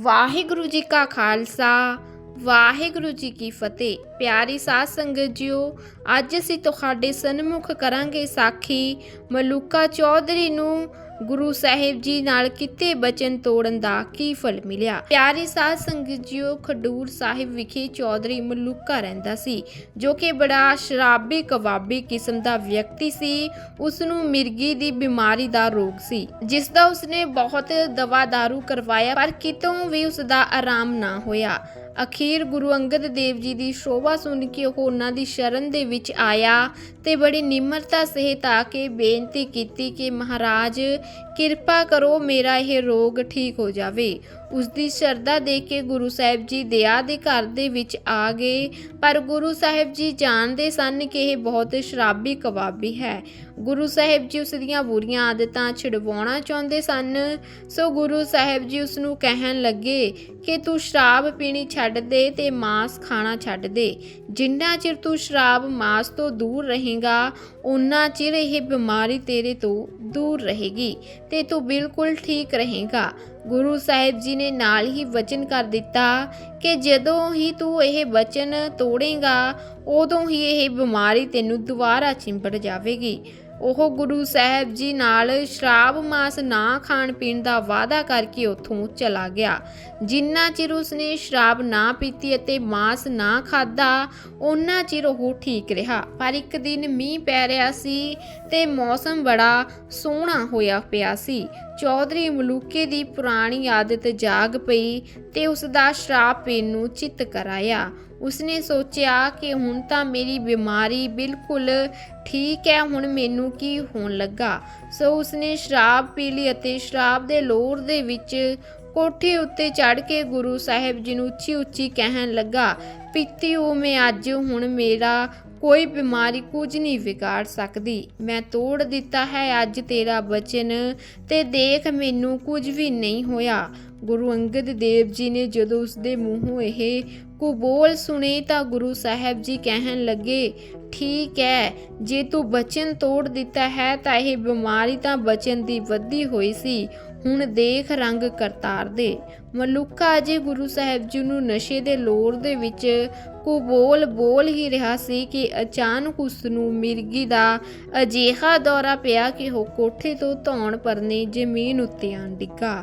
ਵਾਹਿਗੁਰੂ ਜੀ ਕਾ ਖਾਲਸਾ, ਵਾਹਿਗੁਰੂ ਜੀ ਕੀ ਫਤਿਹ। ਪਿਆਰੀ ਸਾਧ ਸੰਗਤ ਜੀਓ, ਅੱਜ ਅਸੀਂ ਤੁਹਾਡੇ ਸਨਮੁਖ ਕਰਾਂਗੇ ਸਾਖੀ ਮਲੂਕਾ ਚੌਧਰੀ ਨੂੰ ਗੁਰੂ ਸਾਹਿਬ ਜੀ ਨਾਲ ਕਿਤੇ ਬਚਨ ਤੋੜਨ ਦਾ ਕੀ ਫਲ ਮਿਲਿਆ? ਪਿਆਰੀ ਸਾਧ ਸੰਗਤ ਜੀਓ, ਖਡੂਰ ਸਾਹਿਬ ਵਿਖੇ ਚੌਧਰੀ ਮਲੂਕਾ ਰਹਿੰਦਾ ਸੀ, ਜੋ ਕਿ ਬੜਾ ਸ਼ਰਾਬੀ ਕਵਾਬੀ ਕਿਸਮ ਦਾ ਵਿਅਕਤੀ ਸੀ। ਉਸ ਨੂੰ ਮਿਰਗੀ ਦੀ ਬਿਮਾਰੀ ਦਾ ਰੋਗ ਸੀ, ਜਿਸ ਦਾ ਉਸਨੇ ਬਹੁਤ ਦਵਾ ਦਾਰੂ ਕਰਵਾਇਆ, ਪਰ ਕਿਤੋਂ ਵੀ ਉਸ ਦਾ ਆਰਾਮ ਨਾ ਹੋਇਆ। ਅਖੀਰ ਗੁਰੂ ਅੰਗਦ ਦੇਵ ਜੀ ਦੀ ਸ਼ੋਭਾ ਸੁਣ ਕੇ ਉਹ ਉਹਨਾਂ ਦੀ ਸ਼ਰਨ ਦੇ ਵਿੱਚ ਆਇਆ ਤੇ ਬੜੀ ਨਿਮਰਤਾ ਸਹਿਤ ਆ ਕੇ ਬੇਨਤੀ ਕੀਤੀ ਕਿ ਮਹਾਰਾਜ, ਕਿਰਪਾ ਕਰੋ ਮੇਰਾ ਇਹ ਰੋਗ ਠੀਕ ਹੋ ਜਾਵੇ। ਉਸ ਦੀ ਸ਼ਰਧਾ ਦੇਖ ਕੇ ਗੁਰੂ ਸਾਹਿਬ ਜੀ ਦਇਆ ਦੇ ਘਰ ਦੇ ਵਿੱਚ ਆ ਗਏ। ਪਰ ਗੁਰੂ ਸਾਹਿਬ ਜੀ ਜਾਣਦੇ ਸਨ ਕਿ ਇਹ ਬਹੁਤ ਸ਼ਰਾਬੀ ਕਬਾਬੀ ਹੈ। ਗੁਰੂ ਸਾਹਿਬ ਜੀ ਉਸ ਦੀਆਂ ਬੁਰੀਆਂ ਆਦਤਾਂ ਛਡਵਾਉਣਾ ਚਾਹੁੰਦੇ ਸਨ। ਸੋ ਗੁਰੂ ਸਾਹਿਬ ਜੀ ਉਸ ਨੂੰ ਕਹਿਣ ਲੱਗੇ ਕਿ ਤੂੰ ਸ਼ਰਾਬ ਪੀਣੀ ਛੱਡ ਦੇ ਤੇ ਮਾਸ ਖਾਣਾ ਛੱਡ ਦੇ। ਜਿੰਨਾ ਚਿਰ ਤੂੰ ਸ਼ਰਾਬ ਮਾਸ ਤੋਂ ਦੂਰ ਰਹੇਗਾ ਉਨਾ ਚਿਰ ਇਹ ਬਿਮਾਰੀ ਤੇਰੇ ਤੋਂ ਦੂਰ ਰਹੇਗੀ ਤੇ ਤੂੰ ਬਿਲਕੁਲ ਠੀਕ ਰਹੇਗਾ। ਗੁਰੂ ਸਾਹਿਬ ਜੀ ਨੇ ਨਾਲ ਹੀ ਵਚਨ ਕਰ ਦਿੱਤਾ ਕਿ ਜਦੋਂ ਹੀ ਤੂੰ ਇਹ ਵਚਨ ਤੋੜੇਗਾ, ਉਦੋਂ ਹੀ ਇਹ ਬਿਮਾਰੀ ਤੈਨੂੰ ਦੁਬਾਰਾ ਚਿੰਬੜ ਜਾਵੇਗੀ। ਉਹ ਗੁਰੂ ਸਾਹਿਬ ਜੀ ਨਾਲ ਸ਼ਰਾਬ ਮਾਸ ਨਾ ਖਾਣ ਪੀਣ ਦਾ ਵਾਅਦਾ ਕਰਕੇ ਉੱਥੋਂ ਚਲਾ ਗਿਆ। ਜਿੰਨਾ ਚਿਰ ਉਸਨੇ ਸ਼ਰਾਬ ਨਾ ਪੀਤੀ ਅਤੇ ਮਾਸ ਨਾ ਖਾਦਾ ਉਹਨਾਂ ਚਿਰ ਉਹ ਠੀਕ ਰਿਹਾ। ਪਰ ਇੱਕ ਦਿਨ ਮੀਂਹ ਪੈ ਰਿਹਾ ਸੀ ਤੇ ਮੌਸਮ ਬੜਾ ਸੋਹਣਾ ਹੋਇਆ ਪਿਆ ਸੀ। ਚੌਧਰੀ ਮਲੂਕੇ ਦੀ ਪੁਰਾਣੀ ਆਦਤ ਜਾਗ ਪਈ ਤੇ ਉਸ ਦਾ ਸ਼ਰਾਬ ਪੀਣ ਨੂੰ ਚਿੱਤ ਕਰਾਇਆ ਉਸਨੇ ਸੋਚਿਆ ਕਿ ਹੁਣ ਤਾਂ ਮੇਰੀ ਬਿਮਾਰੀ ਬਿਲਕੁਲ ਠੀਕ ਹੈ, ਹੁਣ ਮੈਨੂੰ ਕੀ ਹੋਣ ਲੱਗਾ। ਸੋ ਉਸਨੇ ਸ਼ਰਾਬ ਪੀ ਲਈ ਅਤੇ ਸ਼ਰਾਬ ਦੇ ਲੋਰ ਦੇ ਵਿੱਚ ਕੋਠੇ ਉੱਤੇ ਚੜ ਕੇ ਗੁਰੂ ਸਾਹਿਬ ਜੀ ਨੂੰ ਉੱਚੀ ਉੱਚੀ ਕਹਿਣ ਲੱਗਾ, ਪੀਤੀ ਉਹ ਮੈਂ ਅੱਜ ਹੁਣ ਮੇਰਾ ਕੋਈ ਬਿਮਾਰੀ ਕੁਝ ਨਹੀਂ ਵਿਗਾੜ ਸਕਦੀ। ਮੈਂ ਤੋੜ ਦਿੱਤਾ ਹੈ ਅੱਜ ਤੇਰਾ ਬਚਨ ਤੇ ਦੇਖ ਮੈਨੂੰ ਕੁਝ ਵੀ ਨਹੀਂ ਹੋਇਆ। ਗੁਰੂ ਅੰਗਦ ਦੇਵ ਜੀ ਨੇ ਜਦੋਂ ਉਸ ਦੇ ਮੂੰਹੋਂ ਇਹ ਕੁਬੋਲ ਸੁਣੇ ਤਾਂ ਗੁਰੂ ਸਾਹਿਬ ਜੀ ਕਹਿਣ ਲੱਗੇ, ਠੀਕ ਹੈ ਜੇ ਤੂੰ ਬਚਨ ਤੋੜ ਦਿੱਤਾ ਹੈ ਤਾਂ ਇਹ ਬਿਮਾਰੀ ਤਾਂ ਬਚਨ ਦੀ ਵੱਧੀ ਹੋਈ ਸੀ, ਹੁਣ ਦੇਖ ਰੰਗ ਕਰਤਾਰ ਦੇ। ਮਲੂਕਾ ਅਜੇ ਗੁਰੂ ਸਾਹਿਬ ਜੀ ਨੂੰ ਨਸ਼ੇ ਦੇ ਲੋਰ ਦੇ ਵਿੱਚ ਕੁਬੋਲ ਬੋਲ ਬੋਲ ਹੀ ਰਿਹਾ ਸੀ ਕਿ ਅਚਾਨਕ ਉਸ ਨੂੰ ਮਿਰਗੀ ਦਾ ਅਜੀਹਾ ਦੌਰਾ ਪਿਆ ਕਿ ਉਹ ਕੋਠੇ ਤੋਂ ਧੌਣ ਪਰਨੇ ਜ਼ਮੀਨ ਉੱਤੇ ਆਣ ਡਿੱਗਾ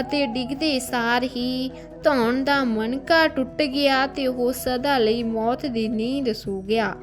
ਅਤੇ ਡਿੱਗਦੇ ਸਾਰ ਹੀ ਧੌਣ ਦਾ ਮਣਕਾ ਟੁੱਟ ਗਿਆ ਤੇ ਉਹ ਸਦਾ ਲਈ ਮੌਤ ਦੀ ਨੀਂਦ ਸੂ ਗਿਆ।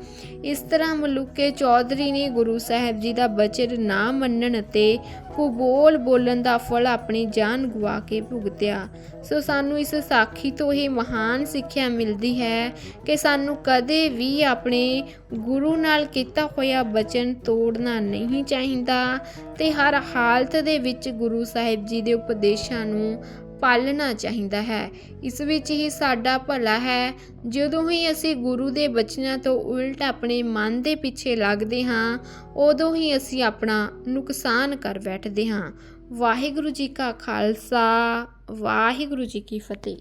ਇਸ ਤਰ੍ਹਾਂ ਮਲੂਕੇ ਚੌਧਰੀ ਨੇ ਗੁਰੂ ਸਾਹਿਬ ਜੀ ਦਾ ਬਚਨ ਨਾ ਮੰਨਣ ਅਤੇ ਕੁਬੋਲ ਬੋਲਣ ਦਾ ਫਲ ਆਪਣੀ ਜਾਨ ਗਵਾ ਕੇ ਭੁਗਤਿਆ। ਸੋ ਸਾਨੂੰ ਇਸ ਸਾਖੀ ਤੋਂ ਇਹ ਮਹਾਨ ਸਿੱਖਿਆ ਮਿਲਦੀ ਹੈ ਕਿ ਸਾਨੂੰ ਕਦੇ ਵੀ ਆਪਣੇ ਗੁਰੂ ਨਾਲ ਕੀਤਾ ਹੋਇਆ ਬਚਨ ਤੋੜਨਾ ਨਹੀਂ ਚਾਹੀਦਾ ਤੇ ਹਰ ਹਾਲਤ ਦੇ ਵਿੱਚ ਗੁਰੂ ਸਾਹਿਬ ਜੀ ਦੇ ਉਪਦੇਸ਼ਾਂ ਨੂੰ ਪਾਲਣਾ ਚਾਹੀਦਾ ਹੈ। ਇਸ ਵਿੱਚ ਹੀ ਸਾਡਾ ਭਲਾ ਹੈ। ਜਦੋਂ ਹੀ ਅਸੀਂ ਗੁਰੂ ਦੇ ਬਚਨਾਂ ਤੋਂ ਉਲਟ ਆਪਣੇ ਮਨ ਦੇ ਪਿੱਛੇ ਲੱਗਦੇ ਹਾਂ, ਉਦੋਂ ਹੀ ਅਸੀਂ ਆਪਣਾ ਨੁਕਸਾਨ ਕਰ ਬੈਠਦੇ ਹਾਂ। ਵਾਹਿਗੁਰੂ ਜੀ ਕਾ ਖਾਲਸਾ, ਵਾਹਿਗੁਰੂ ਜੀ ਕੀ ਫਤਿਹ।